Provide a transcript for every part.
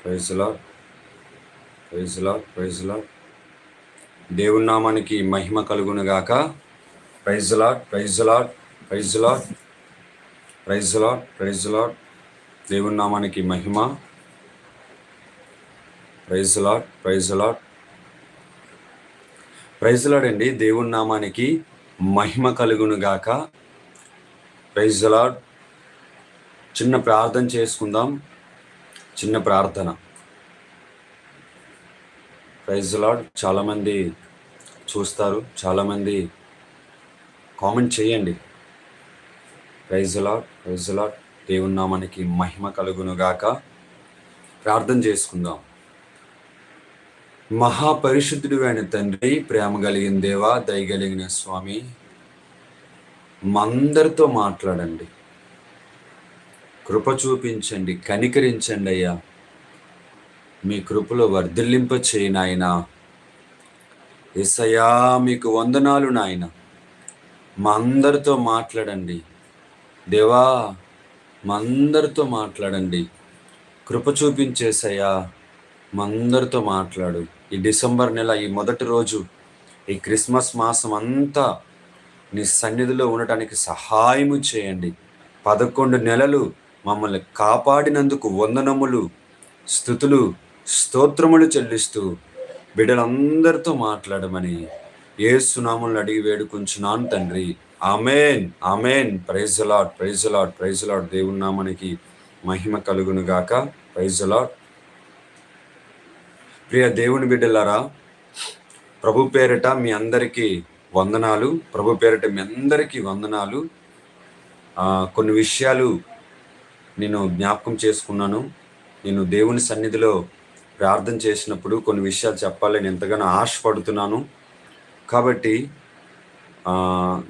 ప్రైజ్లా ప్రైజ్లా ప్రైజ్లా దేవుని నామానికి మహిమ కలుగునుగాక ప్రైజ్లా ప్రైజ్లా ప్రైజ్లా ప్రైజ్లా ప్రైజ్లా దేవుని నామానికి మహిమ ప్రైజ్లా ప్రైజ్లా ప్రైజ్లాడండి దేవుని నామానికి మహిమ కలుగునుగాక ప్రైజ్లాడ్ చిన్న ప్రార్థన చేసుకుందాం చిన్న ప్రార్థన. ప్రైజ్ లాడ్ చాలామంది చూస్తారు చాలామంది కామెంట్ చేయండి. ప్రైజ్ లాడ్ ప్రైజ్ లాడ్ దేవుని నామానికి మహిమ కలుగునుగాక ప్రార్థన చేసుకుందాం. మహాపరిశుద్ధుడు అయిన తండ్రి ప్రేమ కలిగిన దేవా దయగలిగిన స్వామి మందరితో మాట్లాడండి. కృప చూపించండి కనికరించండి అయ్యా. మీ కృపలో వర్ధిల్లింప చేయి నాయన. ఎసయా మీకు వందనాలు నాయన. మా అందరితో మాట్లాడండి. దేవా మా అందరితో మాట్లాడండి. కృప చూపించేసయ్యా మా అందరితో మాట్లాడు. ఈ డిసెంబర్ నెల ఈ మొదటి రోజు ఈ క్రిస్మస్ మాసం అంతా నీ సన్నిధిలో ఉండటానికి సహాయము చేయండి. పదకొండు నెలలు మమ్మల్ని కాపాడినందుకు వందనములు స్థుతులు స్తోత్రములు చెల్లిస్తూ బిడ్డలందరితో మాట్లాడమని ఏ సునాములను అడిగి వేడుకుంటున్నాను తండ్రి. Amen. Amen. Praise a lot praise a lot praise a lot దేవుని నామానికి మహిమ కలుగును గాక. ప్రైజ్ అలాట్ ప్రియ దేవుని బిడ్డలారా ప్రభు పేరిట మీ అందరికీ వందనాలు. ప్రభు పేరిట మీ అందరికీ వందనాలు. కొన్ని విషయాలు నేను జ్ఞాపకం చేసుకున్నాను. నేను దేవుని సన్నిధిలో ప్రార్థన చేసినప్పుడు కొన్ని విషయాలు చెప్పాలని ఎంతగానో ఆశపడుతున్నాను. కాబట్టి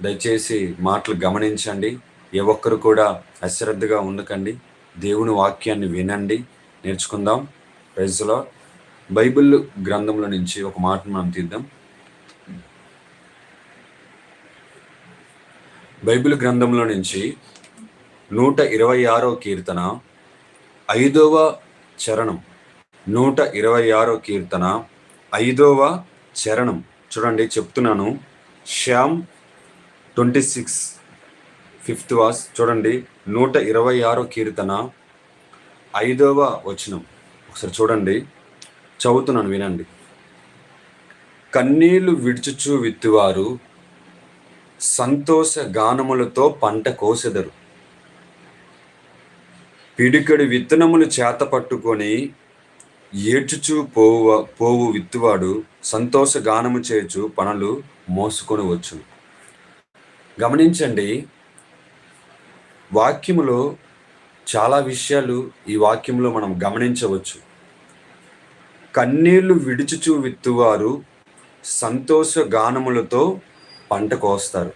దయచేసి మాటలు గమనించండి. ఏ ఒక్కరు కూడా అశ్రద్ధగా ఉండకండి. దేవుని వాక్యాన్ని వినండి. నేర్చుకుందాం. ప్రైజ్లో బైబిల్ గ్రంథంలో నుంచి ఒక మాటను మనం తీద్దాం. బైబిల్ గ్రంథంలో నుంచి నూట ఇరవై ఆరో కీర్తన ఐదవ చరణం. నూట ఇరవై ఆరో కీర్తన ఐదవ చరణం. చూడండి చెప్తున్నాను. Psalm twenty six fifth verse. చూడండి నూట ఇరవై ఆరో కీర్తన ఐదవ వచనం. ఒకసారి చూడండి. చదువుతున్నాను వినండి. కన్నీళ్ళు విడుచుచు విత్తువారు సంతోష గానములతో పంట కోసెదరు. పిడికడి విత్తనములు చేత పట్టుకొని ఏడ్చుచు పోవు పోవు విత్తువాడు సంతోష గానము చేయచు పనులు మోసుకొని వచ్చు గమనించండి వాక్యములో చాలా విషయాలు ఈ వాక్యంలో మనం గమనించవచ్చు. కన్నీళ్ళు విడుచుచు విత్తువారు సంతోష గానములతో పంట కోస్తారు.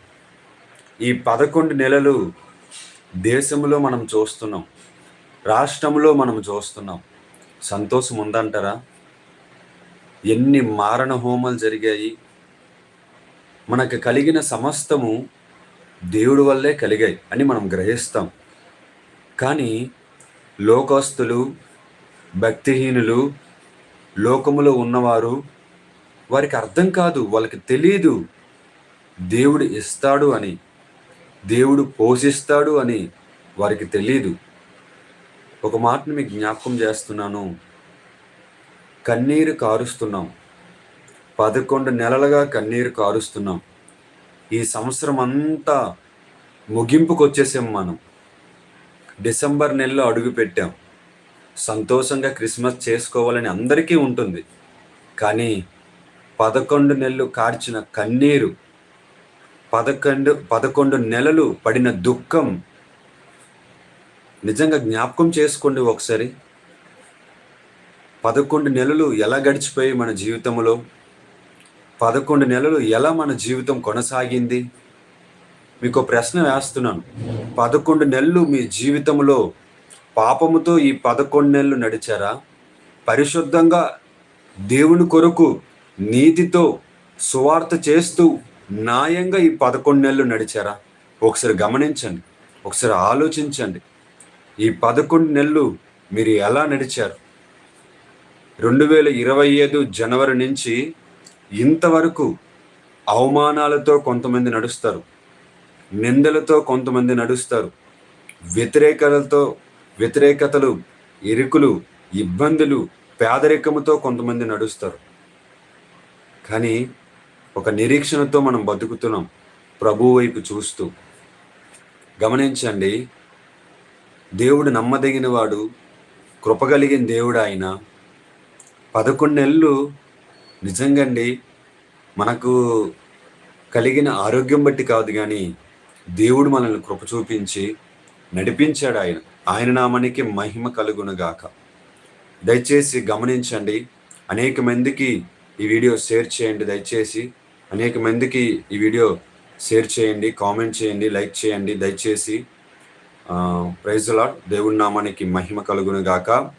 ఈ పదకొండు నెలలు దేశంలో మనం చూస్తున్నాం. రాష్ట్రంలో మనం చూస్తున్నాం. సంతోషం ఉందంటారా? ఎన్ని మారణ హోమాలు జరిగాయి. మనకు కలిగిన సమస్తము దేవుడి వల్లే కలిగాయి అని మనం గ్రహిస్తాం. కానీ లోకస్తులు భక్తిహీనులు లోకములో ఉన్నవారు వారికి అర్థం కాదు వాళ్ళకి తెలియదు దేవుడు ఇస్తాడు అని దేవుడు పోషిస్తాడు అని వారికి తెలియదు ఒక మాటను మీకు జ్ఞాపకం చేస్తున్నాను. కన్నీరు కారుస్తున్నాం. పదకొండు నెలలుగా కన్నీరు కారుస్తున్నాం. ఈ సంవత్సరం అంతా ముగింపుకు వచ్చేసాం మనం. డిసెంబర్ నెలలో అడుగు పెట్టాం. సంతోషంగా క్రిస్మస్ చేసుకోవాలని అందరికీ ఉంటుంది. కానీ పదకొండు నెలలు కార్చిన కన్నీరు పదకొండు పదకొండు నెలలు పడిన దుఃఖం నిజంగా జ్ఞాపకం చేసుకోండి ఒకసారి. పదకొండు నెలలు ఎలా గడిచిపోయి మన జీవితంలో? పదకొండు నెలలు ఎలా మన జీవితం కొనసాగింది? మీకు ప్రశ్న వేస్తున్నాను. పదకొండు నెలలు మీ జీవితంలో పాపముతో ఈ పదకొండు నెలలు నడిచారా? పరిశుద్ధంగా దేవుని కొరకు నీతితో సువార్త చేస్తూ న్యాయంగా ఈ పదకొండు నెలలు నడిచారా? ఒకసారి గమనించండి. ఒకసారి ఆలోచించండి. ఈ పదకొండు నెలలు మీరు ఎలా నడిచారు? రెండు వేల ఇరవై ఐదు జనవరి నుంచి ఇంతవరకు అవమానాలతో కొంతమంది నడుస్తారు నిందలతో కొంతమంది నడుస్తారు వ్యతిరేకతలతో వ్యతిరేకతలు ఇరుకులు ఇబ్బందులు పేదరికముతో కొంతమంది నడుస్తారు. కానీ ఒక నిరీక్షణతో మనం బతుకుతున్నాం ప్రభు వైపు చూస్తూ. గమనించండి దేవుడు నమ్మదగినవాడు కృపగలిగిన దేవుడు ఆయన పదకొండు నెలలు నిజంగండి మనకు కలిగిన ఆరోగ్యం బట్టి కాదు కానీ దేవుడు మనల్ని కృప చూపించి నడిపించాడు ఆయన. ఆయన నామానికి మహిమ కలుగునుగాక. దయచేసి గమనించండి అనేక మందికి ఈ వీడియో షేర్ చేయండి దయచేసి అనేక మందికి ఈ వీడియో షేర్ చేయండి కామెంట్ చేయండి లైక్ చేయండి దయచేసి ప్రైజ్ లాడ్. దేవుడి నామానికి మహిమ కలుగును గాక.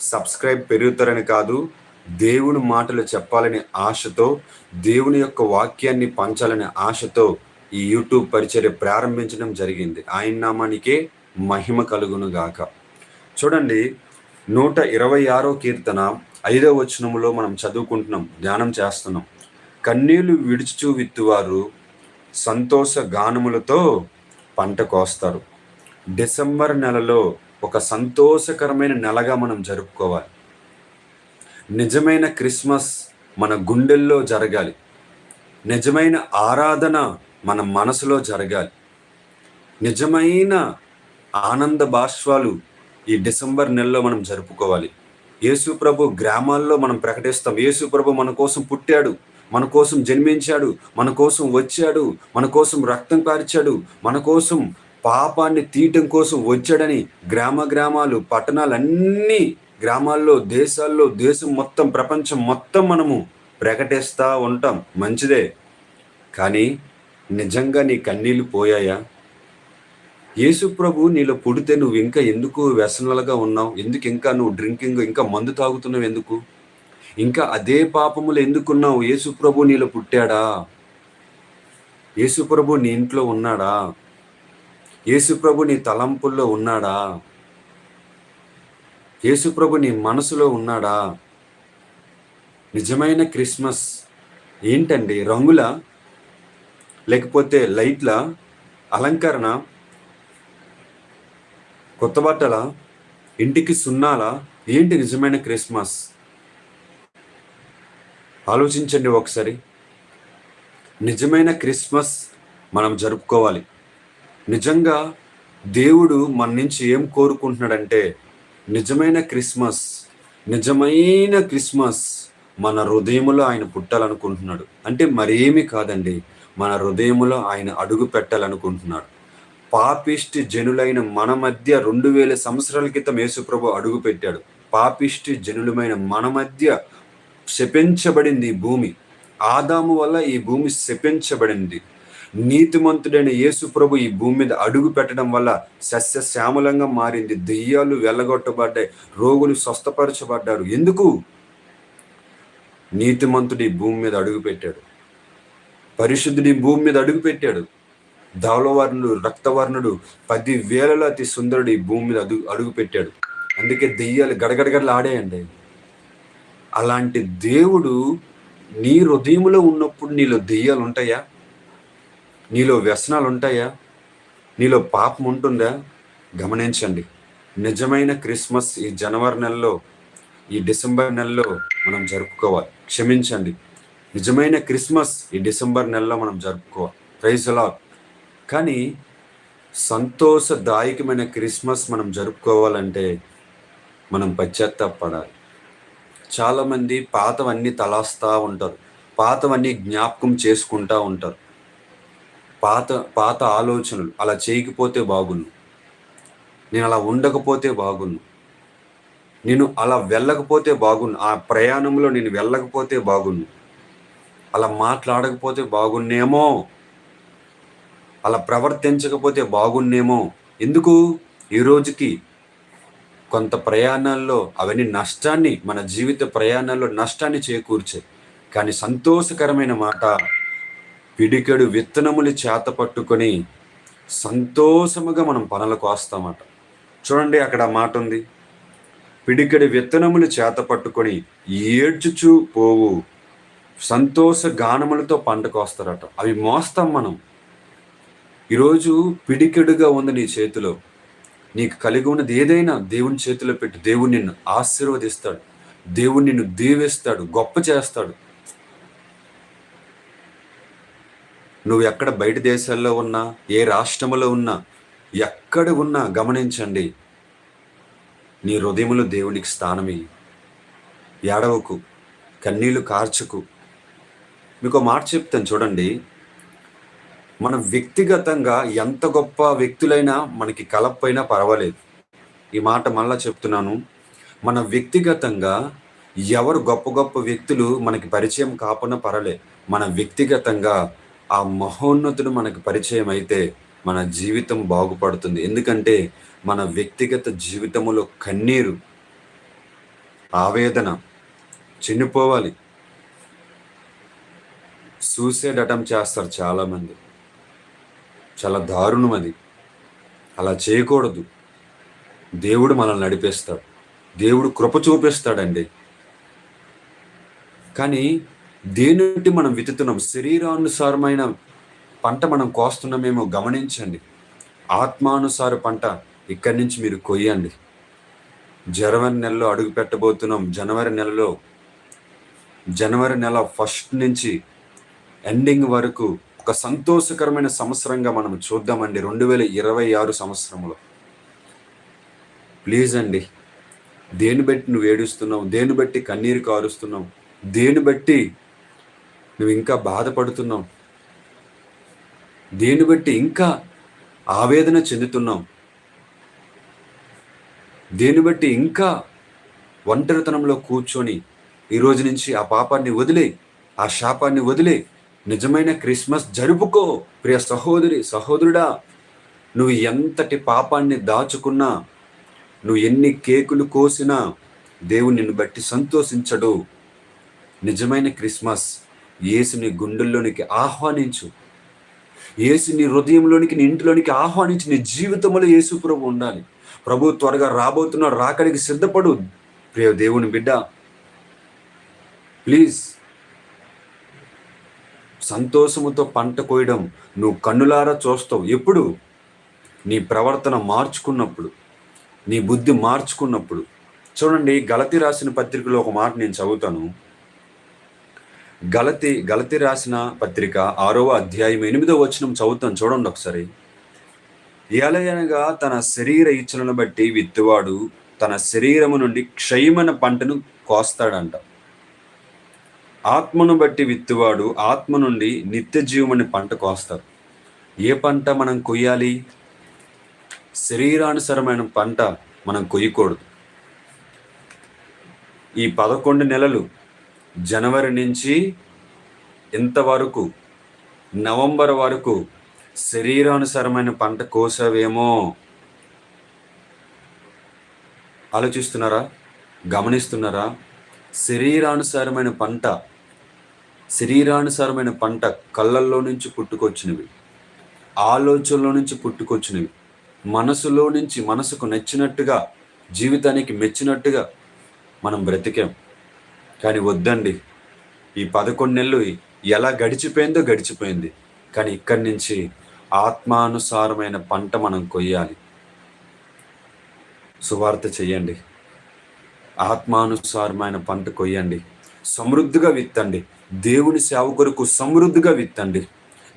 సబ్స్క్రైబ్ పెరుగుతారని కాదు దేవుని మాటలు చెప్పాలనే ఆశతో దేవుని యొక్క వాక్యాన్ని పంచాలనే ఆశతో ఈ యూట్యూబ్ పరిచర్య ప్రారంభించడం జరిగింది. ఆయన నామానికే మహిమ కలుగును గాక. చూడండి నూట ఇరవై ఆరో కీర్తన ఐదో వచనములో మనం చదువుకుంటున్నాం ధ్యానం చేస్తున్నాం. కన్నీళ్ళు విడుచుచూ విత్తువారు సంతోష గానములతో పంట కోస్తారు. డిసెంబర్ నెలలో ఒక సంతోషకరమైన నెలగా మనం జరుపుకోవాలి. నిజమైన క్రిస్మస్ మన గుండెల్లో జరగాలి. నిజమైన ఆరాధన మన మనసులో జరగాలి. నిజమైన ఆనంద బాష్వాలు ఈ డిసెంబర్ నెలలో మనం జరుపుకోవాలి. యేసు ప్రభు గ్రామాల్లో మనం ప్రకటిస్తాం. యేసు ప్రభు మన కోసం పుట్టాడు. మన కోసం జన్మించాడు. మన కోసం వచ్చాడు. మన కోసం రక్తం కార్చాడు. మన కోసం పాపాన్ని తీయటం కోసం వచ్చాడని గ్రామ గ్రామాలు పట్టణాలన్నీ గ్రామాల్లో దేశాల్లో దేశం మొత్తం ప్రపంచం మొత్తం మనము ప్రకటిస్తూ ఉంటాం. మంచిదే. కానీ నిజంగా నీ కన్నీళ్ళు పోయాయా? యేసు ప్రభు నీలో పుడితే నువ్వు ఇంకా ఎందుకు వ్యసనాలుగా ఉన్నావు? ఎందుకు ఇంకా నువ్వు డ్రింకింగ్ ఇంకా మందు తాగుతున్నావు ఎందుకు? ఇంకా అదే పాపములు ఎందుకున్నావు? యేసు ప్రభు నీలో పుట్టాడా? యేసు ప్రభు నీ ఇంట్లో ఉన్నాడా? యేసుప్రభు నీ తలంపుల్లో ఉన్నాడా? యేసుప్రభు నీ మనసులో ఉన్నాడా? నిజమైన క్రిస్మస్ ఏంటండి? రంగుల లేకపోతే లైట్ల అలంకరణ కొత్త బట్టల ఇంటికి సున్నాల ఏంటి నిజమైన క్రిస్మస్? ఆలోచించండి ఒకసారి. నిజమైన క్రిస్మస్ మనం జరుపుకోవాలి. నిజంగా దేవుడు మన నుంచి ఏం కోరుకుంటున్నాడంటే నిజమైన క్రిస్మస్ నిజమైన క్రిస్మస్ మన హృదయములో ఆయన పుట్టాలనుకుంటున్నాడు. అంటే మరేమి కాదండి మన హృదయములో ఆయన అడుగు పెట్టాలనుకుంటున్నాడు. పాపిష్టి జనులైన మన మధ్య రెండు వేల సంవత్సరాల క్రితం యేసుప్రభు అడుగు పెట్టాడు. పాపిష్టి జనులమైన మన మధ్య శపించబడింది ఈ భూమి. ఆదాము వల్ల ఈ భూమి శపించబడింది. నీతిమంతుడైన యేసు ప్రభు ఈ భూమి మీద అడుగు పెట్టడం వల్ల సస్యశ్యామలంగా మారింది. దెయ్యాలు వెళ్ళగొట్టబడ్డాయి రోగులు స్వస్థపరచబడ్డారు. ఎందుకు? నీతిమంతుడు ఈ భూమి మీద అడుగు పెట్టాడు. పరిశుద్ధుడి భూమి మీద అడుగు పెట్టాడు. ధవలవర్ణుడు రక్తవర్ణుడు పది వేలలో అతి సుందరుడు ఈ భూమి మీద అడుగు అడుగు పెట్టాడు. అందుకే దెయ్యాలు గడగడగడలు ఆడేయండి. అలాంటి దేవుడు నీ హృదయంలో ఉన్నప్పుడు నీలో దెయ్యాలు ఉంటాయా? నీలో వ్యసనాలు ఉంటాయా నీలో పాపం ఉంటుందా గమనించండి. నిజమైన క్రిస్మస్ ఈ జనవరి నెలలో ఈ డిసెంబర్ నెలలో మనం జరుపుకోవాలి. క్షమించండి. నిజమైన క్రిస్మస్ ఈ డిసెంబర్ నెలలో మనం జరుపుకోవాలి. ప్రైజ్ అలా కానీ సంతోషదాయకమైన క్రిస్మస్ మనం జరుపుకోవాలంటే మనం పశ్చాత్తాపడాలి. చాలామంది పాతవన్నీ తలాస్తూ ఉంటారు. పాతవన్నీ జ్ఞాపకం చేసుకుంటూ ఉంటారు. పాత పాత ఆలోచనలు. అలా చేయకపోతే బాగున్ను నేను అలా ఉండకపోతే బాగున్ను నేను అలా వెళ్ళకపోతే బాగున్ను ఆ ప్రయాణంలో నేను వెళ్ళకపోతే బాగున్ను అలా మాట్లాడకపోతే బాగున్నేమో అలా ప్రవర్తించకపోతే బాగున్నేమో ఎందుకు? ఈ రోజుకి కొంత ప్రయాణాల్లో అవన్నీ నష్టాన్ని మన జీవిత ప్రయాణాల్లో నష్టాన్ని చేకూర్చాయి. కానీ సంతోషకరమైన మాట పిడికెడు విత్తనములు చేత పట్టుకొని సంతోషముగా మనం పనులకు వస్తామట. చూడండి అక్కడ మాట ఉంది. పిడికెడు విత్తనములు చేత పట్టుకొని ఏడ్చుచూ పోవు. సంతోష గానములతో పంటకు వస్తారట. అవి మోస్తాం మనం. ఈరోజు పిడికెడుగా ఉంది నీ చేతిలో. నీకు కలిగి ఉన్నది ఏదైనా దేవుని చేతిలో పెట్టి. దేవుడు నిన్ను ఆశీర్వదిస్తాడు. దేవుడు నిన్ను దీవిస్తాడు. గొప్ప చేస్తాడు. నువ్వు ఎక్కడ బయట దేశాల్లో ఉన్నా ఏ రాష్ట్రంలో ఉన్నా ఎక్కడ ఉన్నా గమనించండి. నీ హృదయములు దేవునికి స్థానమి. ఏడవకు కన్నీళ్ళు కార్చకు. మీకు మాట చెప్తాను చూడండి. మనం వ్యక్తిగతంగా ఎంత గొప్ప వ్యక్తులైనా మనకి కలపైనా పర్వాలేదు. ఈ మాట మళ్ళా చెప్తున్నాను. మన వ్యక్తిగతంగా ఎవరు గొప్ప గొప్ప వ్యక్తులు మనకి పరిచయం కాకుండా పర్వాలే మన వ్యక్తిగతంగా ఆ మహోన్నతుడు మనకు పరిచయం అయితే మన జీవితం బాగుపడుతుంది. ఎందుకంటే మన వ్యక్తిగత జీవితంలో కన్నీరు ఆవేదన చనిపోవాలి. సూసైడ్ అటెంప్ట్ చేస్తారు చాలామంది. చాలా దారుణం అది. అలా చేయకూడదు. దేవుడు మనల్ని నడిపేస్తాడు. దేవుడు కృప చూపిస్తాడండి. కానీ దేనిటి మనం విత్తుతున్నాం శరీరానుసారమైన పంట మనం కోస్తున్నామేమో గమనించండి. ఆత్మానుసార పంట ఇక్కడి నుంచి మీరు కొయ్యండి. జనవరి నెలలో అడుగు పెట్టబోతున్నాం. జనవరి నెలలో జనవరి నెల ఫస్ట్ నుంచి ఎండింగ్ వరకు ఒక సంతోషకరమైన సంవత్సరంగా మనం చూద్దామండి. రెండు వేల ఇరవై ఆరు సంవత్సరంలో. ప్లీజ్ అండి దేని బట్టి నువ్వు ఏడుస్తున్నావు? దేని బట్టి కన్నీరు కారుస్తున్నావు? దేని బట్టి నువ్వు ఇంకా బాధపడుతున్నావు. దేని బట్టి ఇంకా ఆవేదన చెందుతున్నావు. దీన్ని బట్టి ఇంకా ఒంటరితనంలో కూర్చొని ఈ రోజు నుంచి ఆ పాపాన్ని వదిలే ఆ శాపాన్ని వదిలే. నిజమైన క్రిస్మస్ జరుపుకో ప్రియ సహోదరి సహోదరుడా. నువ్వు ఎంతటి పాపాన్ని దాచుకున్నా నువ్వు ఎన్ని కేకులు కోసినా దేవుడు నిన్ను బట్టి సంతోషించడు. నిజమైన క్రిస్మస్ యేసుని గుండెల్లోనికి ఆహ్వానించు. యేసు నీ హృదయంలోనికి నీ ఇంటిలోనికి ఆహ్వానించి. నీ జీవితంలో యేసు ప్రభు ఉండాలి. ప్రభు త్వరగా రాబోతున్న రాకడికి సిద్ధపడు. ప్రియ దేవుని బిడ్డ ప్లీజ్. సంతోషముతో పంట కోయడం నువ్వు కన్నులారా చూస్తావు. ఎప్పుడు? నీ ప్రవర్తన మార్చుకున్నప్పుడు నీ బుద్ధి మార్చుకున్నప్పుడు. చూడండి గలతి రాసిన పత్రికలో ఒక మాట నేను చదువుతాను. గలతి గలతి రాసిన పత్రిక ఆరవ అధ్యాయం ఎనిమిదో వచనం చదువుతాను చూడండి ఒకసారి. ఎలయనగా తన శరీర ఇచ్చలను బట్టి విత్తువాడు తన శరీరము నుండి క్షయమైన పంటను కోస్తాడంట. ఆత్మను బట్టి విత్తువాడు ఆత్మ నుండి నిత్య జీవమని పంట కోస్తారు. ఏ పంట మనం కొయ్యాలి? శరీరానుసరమైన పంట మనం కొయ్యకూడదు. ఈ పదకొండు నెలలు జనవరి నుంచి ఇంతవరకు నవంబర్ వరకు శరీరానుసరమైన పంట కోసవేమో ఆలోచిస్తున్నారా? గమనిస్తున్నారా? శరీరానుసారమైన పంట శరీరానుసారమైన పంట కళ్ళల్లో నుంచి పుట్టుకొచ్చినవి ఆలోచనలో నుంచి పుట్టుకొచ్చినవి మనసులో నుంచి మనసుకు నచ్చినట్టుగా జీవితానికి మెచ్చినట్టుగా మనం బ్రతికాం. కానీ వద్దండి. ఈ పదకొండు నెలలు ఎలా గడిచిపోయిందో గడిచిపోయింది. కానీ ఇక్కడి నుంచి ఆత్మానుసారమైన పంట మనం కొయ్యాలి. సువార్త చెయ్యండి. ఆత్మానుసారమైన పంట కొయ్యండి. సమృద్ధిగా విత్తండి. దేవుని సేవ కొరకు సమృద్ధిగా విత్తండి.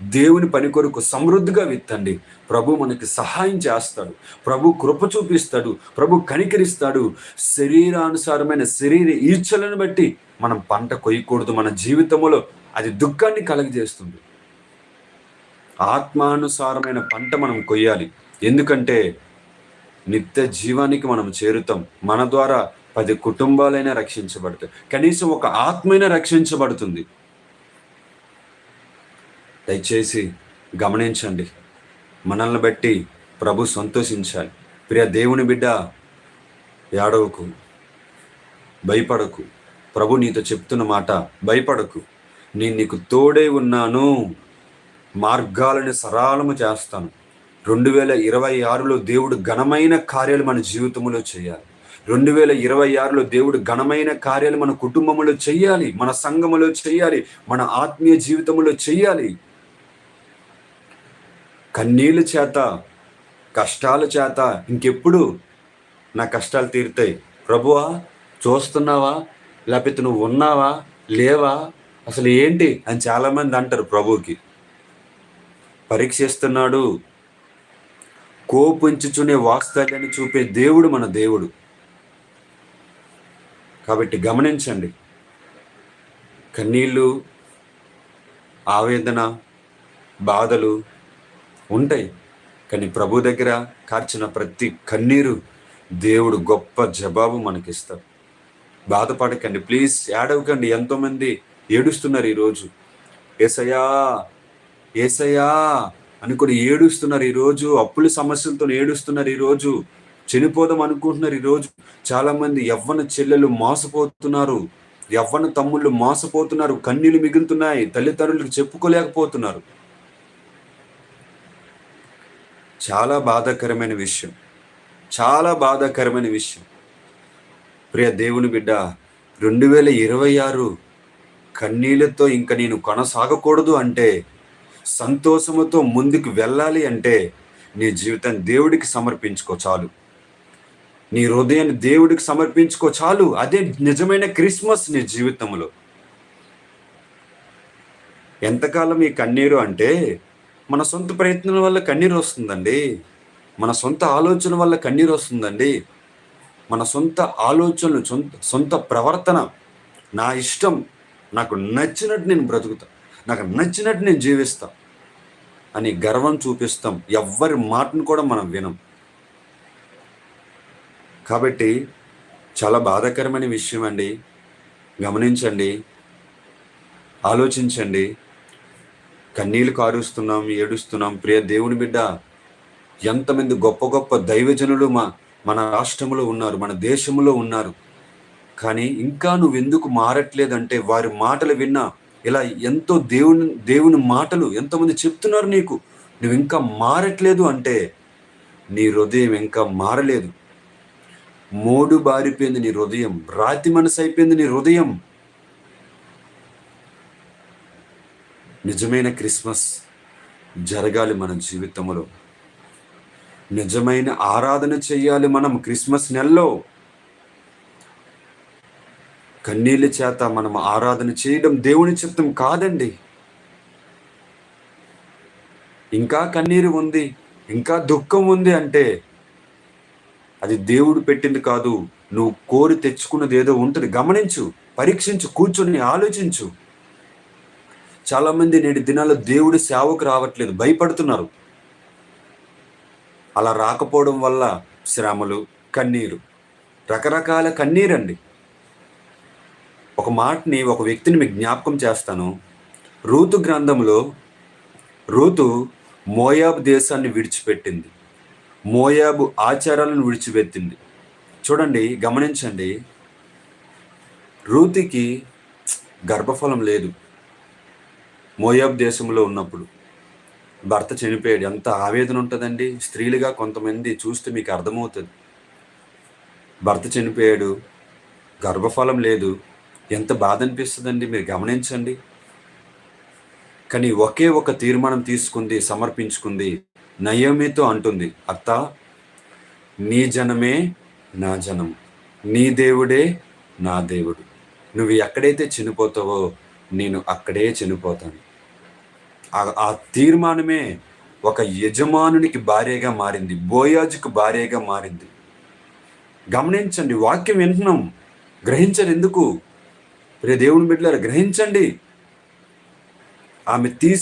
దేవుని పని కొరకు సమృద్ధిగా విత్తండి. ప్రభు మనకి సహాయం చేస్తాడు. ప్రభు కృప చూపిస్తాడు. ప్రభు కనికరిస్తాడు. శరీరానుసారమైన శరీర ఈచ్ఛలను బట్టి మనం పంట కొయ్యకూడదు. మన జీవితంలో అది దుఃఖాన్ని కలగజేస్తుంది. ఆత్మానుసారమైన పంట మనం కొయ్యాలి. ఎందుకంటే నిత్య జీవానికి మనం చేరుతాం. మన ద్వారా పది కుటుంబాలైనా రక్షించబడతాయి. కనీసం ఒక ఆత్మైనా రక్షించబడుతుంది. దయచేసి గమనించండి. మనల్ని బట్టి ప్రభు సంతోషించాలి. ప్రియ దేవుని బిడ్డ ఏడవకు. భయపడకు. ప్రభు నీతో చెప్తున్న మాట భయపడకు. నేను నీకు తోడే ఉన్నాను. మార్గాలను సరళము చేస్తాను. రెండు వేల ఇరవై ఆరులో దేవుడు ఘనమైన కార్యాలు మన జీవితంలో చేయాలి. రెండు వేల ఇరవై ఆరులో దేవుడు ఘనమైన కార్యాలు మన కుటుంబంలో చేయాలి. మన సంఘములో చేయాలి. మన ఆత్మీయ జీవితంలో చేయాలి. కన్నీళ్ళ చేత కష్టాల చేత ఇంకెప్పుడు నా కష్టాలు తీరుతాయి. ప్రభువా చూస్తున్నావా? లేకపోతే నువ్వు ఉన్నావా? లేవా? అసలు ఏంటి? అని చాలామంది అంటారు ప్రభువుకి. పరీక్షిస్తున్నాడు. కోపించుచునే వాస్తవ్యాన్ని చూపే దేవుడు మన దేవుడు. కాబట్టి గమనించండి. కన్నీళ్ళు ఆవేదన బాధలు ఉంటాయి. కానీ ప్రభు దగ్గర కార్చిన ప్రతి కన్నీరు దేవుడు గొప్ప జవాబు మనకిస్తారు బాధపడకండి ప్లీజ్. ఏడవకండి. ఎంతోమంది ఏడుస్తున్నారు ఈరోజు. ఏసయ్యా ఏసయ్యా అని కూడా ఏడుస్తున్నారు ఈరోజు. అప్పుల సమస్యలతో ఏడుస్తున్నారు ఈరోజు. చనిపోదాం అనుకుంటున్నారు ఈరోజు. చాలామంది యవ్వన చెల్లెలు మోసపోతున్నారు. యవ్వన తమ్ముళ్ళు మోసపోతున్నారు. కన్నీళ్ళు మిగులుతున్నాయి. తల్లిదండ్రులకు చెప్పుకోలేకపోతున్నారు. చాలా బాధాకరమైన విషయం. చాలా బాధాకరమైన విషయం. ప్రియ దేవుని బిడ్డ రెండు వేల ఇరవై ఆరు కన్నీళ్ళతో ఇంకా నేను కొనసాగకూడదు అంటే సంతోషముతో ముందుకు వెళ్ళాలి అంటే నీ జీవితాన్ని దేవుడికి సమర్పించుకో చాలు. నీ హృదయాన్ని దేవుడికి సమర్పించుకో చాలు. అదే నిజమైన క్రిస్మస్ నీ జీవితంలో. ఎంతకాలం ఈ కన్నీరు అంటే మన సొంత ప్రయత్నం వల్ల కన్నీరు వస్తుందండి. మన సొంత ఆలోచన వల్ల కన్నీరు వస్తుందండి. మన సొంత ఆలోచనలు సొంత సొంత ప్రవర్తన నా ఇష్టం నాకు నచ్చినట్టు నేను బ్రతుకుతా నాకు నచ్చినట్టు నేను జీవిస్తా అని గర్వం చూపిస్తాం. ఎవ్వరి మాటను కూడా మనం వినం. కాబట్టి చాలా బాధాకరమైన విషయం అండి గమనించండి. ఆలోచించండి. కన్నీళ్ళు కారుస్తున్నాం ఏడుస్తున్నాం. ప్రియ దేవుని బిడ్డ ఎంతమంది గొప్ప గొప్ప దైవజనులు మా మన రాష్ట్రంలో ఉన్నారు మన దేశంలో ఉన్నారు. కానీ ఇంకా నువ్వు ఎందుకు మారట్లేదంటే వారి మాటలు విన్నా ఇలా ఎంతో దేవుని దేవుని మాటలు ఎంతమంది చెప్తున్నారు నీకు? నువ్వు ఇంకా మారట్లేదు అంటే నీ హృదయం ఇంకా మారలేదు. మోడు బారిపోయింది నీ హృదయం రాతి మనసు అయిపోయింది నీ హృదయం. నిజమైన క్రిస్మస్ జరగాలి మన జీవితంలో నిజమైన ఆరాధన చెయ్యాలి మనం క్రిస్మస్ నెలలో. కన్నీళ్ళ చేత మనం ఆరాధన చేయడం దేవుని చిత్తం కాదండి. ఇంకా కన్నీరు ఉంది ఇంకా దుఃఖం ఉంది అంటే అది దేవుడు పెట్టింది కాదు నువ్వు కోరి తెచ్చుకున్నది ఏదో ఉంటుంది. గమనించు పరీక్షించు కూర్చొని ఆలోచించు. చాలామంది నేటి దినాల్లో దేవుడి సేవకు రావట్లేదు భయపడుతున్నారు. అలా రాకపోవడం వల్ల శ్రమలు కన్నీరు రకరకాల కన్నీరండి. ఒక మాటని ఒక వ్యక్తిని మీకు జ్ఞాపకం చేస్తాను. రూతు గ్రంథంలో రూతు మోయాబు దేశాన్ని విడిచిపెట్టింది. మోయాబు ఆచారాలను విడిచిపెట్టింది. చూడండి గమనించండి. రూతికి గర్భఫలం లేదు. మోయాబ్ దేశంలో ఉన్నప్పుడు భర్త చనిపోయాడు. ఎంత ఆవేదన ఉంటుందండి. స్త్రీలుగా కొంతమంది చూస్తే మీకు అర్థమవుతుంది. భర్త చనిపోయాడు. గర్భఫలం లేదు. ఎంత బాధ అనిపిస్తుందండి. మీరు గమనించండి. కానీ ఒకే ఒక తీర్మానం తీసుకుంది సమర్పించుకుంది. నయోమితో అంటుంది అత్త నీ జనమే నా జనం. నీ దేవుడే నా దేవుడు. నువ్వు ఎక్కడైతే చనిపోతావో నేను అక్కడే చనిపోతాను. ఆ తీర్మానమే ఒక యజమానునికి భార్యగా మారింది బోయాజుకు భార్యగా మారింది. గమనించండి వాక్యం వింటున్నాం. గ్రహించరు ఎందుకు రే దేవుని బిడ్డలారు గ్రహించండి. ఆమె తీసి